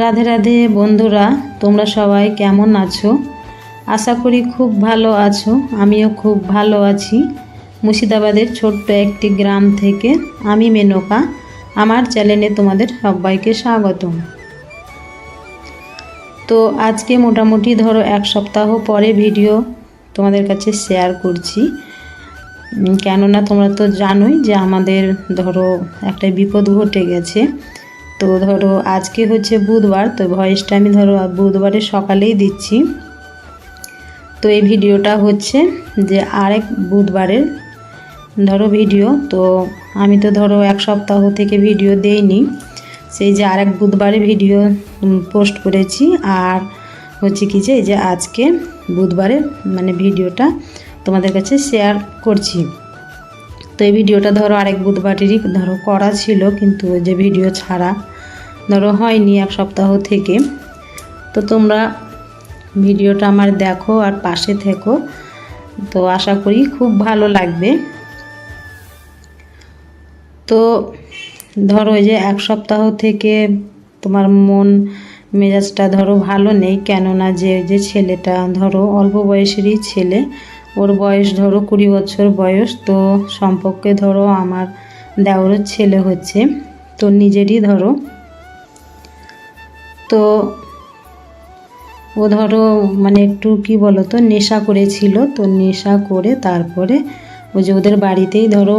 রাধে রাধে বন্ধুরা, তোমরা সবাই কেমন আছো? আশা করি খুব ভালো আছো, আমিও খুব ভালো আছি। মুর্শিদাবাদের ছোট্ট একটি গ্রাম থেকে আমি মেনকা, আমার চ্যানেলে তোমাদের সবাইকে স্বাগতম। তো আজকে মোটামুটি ধরো এক সপ্তাহ পরে ভিডিও তোমাদের কাছে শেয়ার করছি। কেননা তোমরা তো জানোই যে আমাদের ধরো একটা বিপদ ঘটে গেছে। তো ধরো আজকে হচ্ছে বুধবার, তো ভয়েসটা আমি ধরো বুধবারে সকালেই দিচ্ছি। তো এই ভিডিওটা হচ্ছে যে আরেক বুধবারের ধরো ভিডিও, তো আমি তো ধরো এক সপ্তাহ থেকে ভিডিও দেইনি। সেই যে আরেক বুধবারে ভিডিও পোস্ট করেছি, আর হচ্ছে কি যে যে আজকে বুধবারে মানে ভিডিওটা তোমাদের কাছে শেয়ার করছি। তো এই ভিডিওটা ধরো আরেক বুধবারেরই ধরো করা ছিল, কিন্তু যে ভিডিও ছাড়া ধরো হয়নি এক সপ্তাহ থেকে। তো তোমরা ভিডিওটা আমার দেখো আর পাশে থেকো। তো আশা করি খুব ভালো লাগবে। তো ধরো যে এক সপ্তাহ থেকে তোমার মন মেজাজটা ধরো ভালো নেই, কেননা যে যে ছেলেটা ধরো অল্প বয়সেরই ছেলে, ওর বয়স ধরো কুড়ি বছর বয়স, তো সম্পর্কে ধরো আমার দেওরের ছেলে হচ্ছে, তো নিজেরই ধরো তো ও ধরো মানে একটু কি বলো তো নেশা করেছিল, তো নেশা করে তারপরে ওই যে ওদের বাড়িতেই ধরো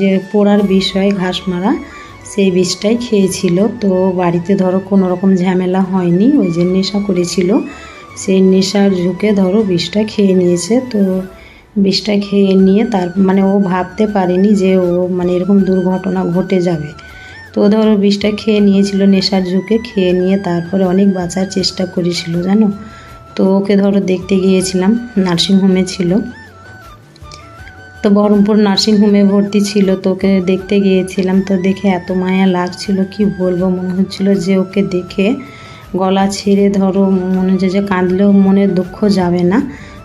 যে পোড়ার বিষয়, ঘাস মারা, সেই বিষটাই খেয়েছিল। তো বাড়িতে ধরো কোনো রকম ঝামেলা হয়নি, ওই যে নেশা করেছিল। সেই নেশার ঝুঁকে ধরো বিষটা খেয়ে নিয়েছে। তো বিষটা খেয়ে নিয়ে তার মানে ও ভাবতে পারেনি যে ও মানে এরকম দুর্ঘটনা ঘটে যাবে। তো ধরো বিষটা খেয়ে নিয়েছিল, নেশার ঝুঁকে খেয়ে নিয়ে তারপরে অনেক বাঁচার চেষ্টা করেছিল, জানো? তো ওকে ধরো দেখতে গিয়েছিলাম নার্সিংহোমে ছিল। তো বহরমপুর নার্সিংহোমে ভর্তি ছিল, তো ওকে দেখতে গিয়েছিলাম, তো দেখে এত মায়া লাগছিল, কি বলব? মনে হচ্ছিল যে ওকে দেখে গলা ছেড়ে ধরো, মনে হচ্ছে যে কাঁদলেও মনের দুঃখ যাবে না।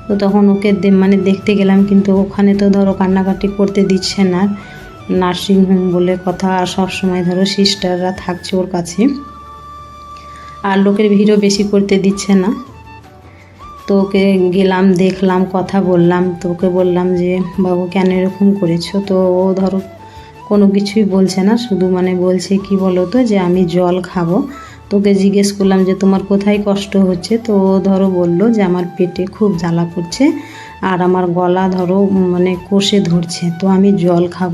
তো তখন ওকে মানে দেখতে গেলাম, কিন্তু ওখানে তো ধরো কান্নাকাটি করতে দিচ্ছে না। নার্সিংহোম বলে কথা আর সবসময় ধরো সিস্টাররা থাকছে ওর কাছে। আর লোকের ভিড়ও বেশি করতে দিচ্ছে না। তো ওকে গেলাম, দেখলাম, কথা বললাম। তো ওকে বললাম যে, বাবু, কেন এরকম করেছ? তো ও ধরো কোনো কিছুই বলছে না, শুধু মানে বলছে কি বলো তো, যে আমি জল খাব। তোকে জিজ্ঞেস করলাম যে, তোমার কোথায় কষ্ট হচ্ছে? তো ও ধরো বলল যে, আমার পেটে খুব জ্বালা করছে। আর আমার গলা ধরো মানে কষে ধরছে, তো আমি জল খাব।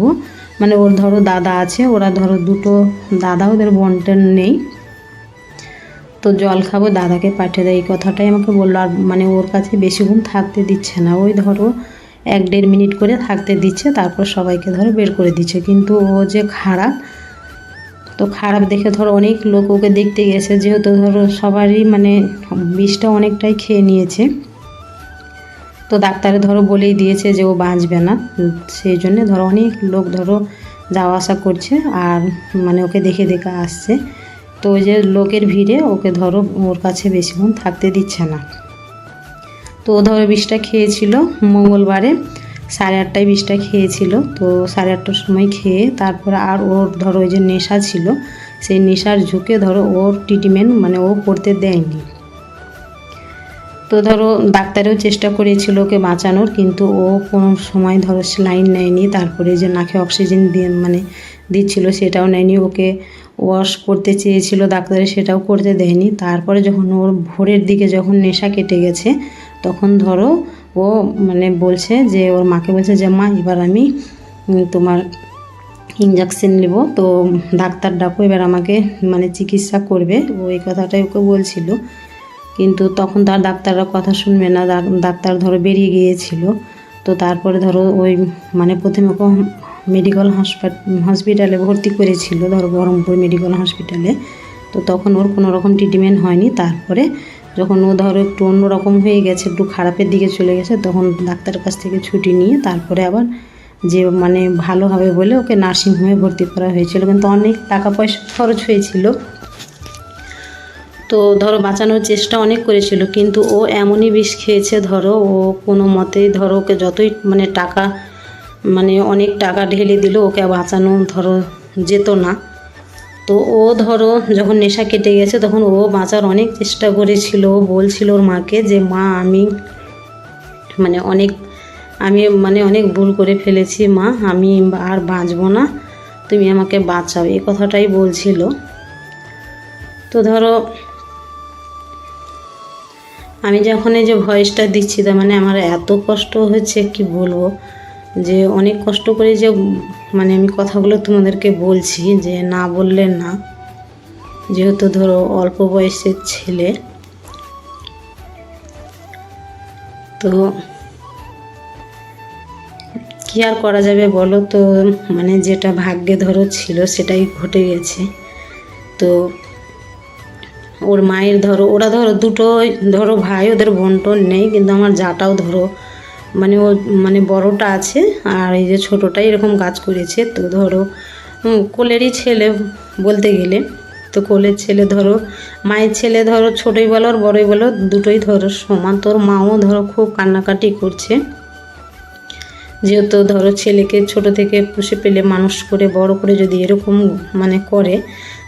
মানে ওর ধরো দাদা আছে, ওরা ধরো দুটো দাদা, ওদের বন্টন নেই। তো জল খাব, দাদাকে পাঠিয়ে দেয়। এই কথাটাই আমাকে বলল, আর মানে ওর কাছে বেশিক্ষণ থাকতে দিচ্ছে না। ওই ধরো এক দেড় মিনিট করে থাকতে দিচ্ছে, তারপর সবাইকে ধরো বের করে দিচ্ছে। কিন্তু ও যে খারাপ, তো খারাপ দেখে ধরো অনেক লোক ওকে দেখতে গেছে, যেহেতু ধরো সবারই মানে বিষটা অনেকটাই খেয়ে নিয়েছে। তো ডাক্তারে ধরো বলেই দিয়েছে যে ও বাঁচবে না। সেই জন্যে ধরো অনেক লোক ধরো যাওয়া আসা করছে আর মানে ওকে দেখে দেখে আসছে। তো ওই যে লোকের ভিড়ে ওকে ধরো ওর কাছে বেশিক্ষণ থাকতে দিচ্ছে না। তো ও ধরো বিষটা খেয়েছিল মঙ্গলবারে, সাড়ে আটটায় বিষটা খেয়েছিল। তো সাড়ে আটটার সময় খেয়ে তারপরে আর ওর ধরো ওই যে নেশা ছিল, সেই নেশার ঝুঁকে ধরো ওর ট্রিটমেন্ট মানে ও করতে দেয়নি। তো ধরো, ডাক্তারেও চেষ্টা করেছিল ওকে বাঁচানোর, কিন্তু ও কোনো সময় ধরো স্লাইন নেয়নি, তারপরে যে নাকে অক্সিজেন দিয়ে মানে দিচ্ছিল সেটাও নেয়নি, ওকে ওয়াশ করতে চেয়েছিল ডাক্তারে, সেটাও করতে দেয়নি। তারপরে যখন ওর ভোরের দিকে যখন নেশা কেটে গেছে, তখন ধরো ও মানে বলছে যে, ওর মাকে বলছে যে, মা, এবার আমি তোমার ইঞ্জেকশন নেব। তো ডাক্তার ডাকো, এবার আমাকে মানে চিকিৎসা করবে। ও এই কথাটাই ওকে বলছিল। কিন্তু তখন তার ডাক্তাররা কথা শুনবে না ডাক্তার ধরো বেরিয়ে গিয়েছিল। তো তারপরে ধরো ওই মানে প্রথমে মেডিকেল হসপিটালে ভর্তি করেছিল, ধরো বহরমপুর মেডিকেল হসপিটালে তো তখন ওর কোনো রকম ট্রিটমেন্ট হয়নি। তারপরে যখন ও ধরো একটু অন্যরকম হয়ে গেছে, একটু খারাপের দিকে চলে গেছে, তখন ডাক্তারের কাছ থেকে ছুটি নিয়ে তারপরে আবার যে মানে ভালো হবে বলে ওকে নার্সিংহোমে ভর্তি করা হয়েছিল। কিন্তু অনেক টাকা পয়সা খরচ হয়েছিল। তো ধরো বাঁচানোর চেষ্টা অনেক করেছিল, কিন্তু ও এমনই বিষ খেয়েছে ধরো, ও কোনো মতেই ধরো ওকে যতই মানে টাকা মানে অনেক টাকা ঢেলে দিল, ওকে বাঁচানো ধরো যেত না। তো ও ধরো যখন নেশা কেটে গেছে, তখন ও বাঁচার অনেক চেষ্টা করেছিল। ও বলছিল ওর মাকে যে, মা, আমি মানে অনেক, আমি মানে অনেক ভুল করে ফেলেছি, মা, আমি আর বাঁচবো না, তুমি আমাকে বাঁচাও। এই কথাটাই বলছিল। তো ধরো আমি যখন এই যে ভয়েসটা দিচ্ছি, তার মানে আমার এত কষ্ট হচ্ছে, কি বলব? যে অনেক কষ্ট করে যে মানে আমি কথাগুলো তোমাদেরকে বলছি, যে না বললে না। যেহেতু ধরো অল্প বয়সের ছেলে, তো কী আর করা যাবে বলো তো? মানে যেটা ভাগ্যে ধরো ছিল, সেটাই ঘটে গেছে। তো ওর মায়ের ধরো, ওরা ধরো দুটো ধরো ভাই ওদের বন্টন নেই, কিন্তু আমার যাটাও ধরো মানে ও মানে বড়টা আছে আর এই যে ছোটোটাই এরকম কাজ করেছে, তো ধরো কোলেরই ছেলে বলতে গেলে, তো কোলের ছেলে ধরো, মায়ের ছেলে ধরো ছোটোই বলো আর বড়োই বলো, দুটোই ধরো সমান, তোর মাও ধরো খুব কান্নাকাটি করছে, যেহেতু ধরো ছেলেকে ছোট থেকে পুষে পেলে মানুষ করে, বড় করে যদি এরকম মানে করে,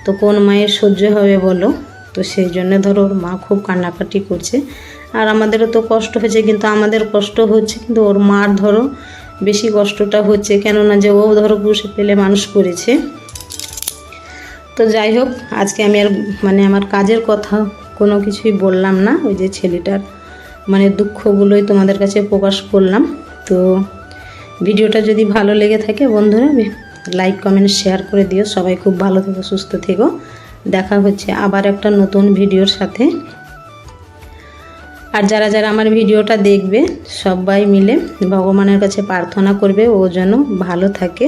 তো কোন মায়ের সহ্য হবে বলো? তো সেই জন্য ধরো ওর মা খুব কান্নাকাটি করছে। আর আমাদেরও তো কষ্ট হয়েছে, কিন্তু আমাদের কষ্ট হচ্ছে, কিন্তু ওর মার ধরো বেশি কষ্টটা হচ্ছে। কেননা যে ও ধরো পুষে পেলে মানুষ করেছে। তো যাই হোক, আজকে আমি আর মানে আমার কাজের কথা কোনো কিছুই বললাম না, ওই যে ছেলেটার মানে দুঃখগুলোই তোমাদের কাছে প্রকাশ করলাম। তো ভিডিওটা যদি ভালো লেগে থাকে বন্ধুরা, লাইক, কমেন্ট, শেয়ার করে দিও। সবাই খুব ভালো থেকো, সুস্থ থেকো। দেখা হচ্ছে আবার একটা নতুন ভিডিওর সাথে। আর যারা যারা আমার ভিডিওটা দেখবে, সবাই মিলে ভগবানের কাছে প্রার্থনা করবে ও যেন ভালো থাকে।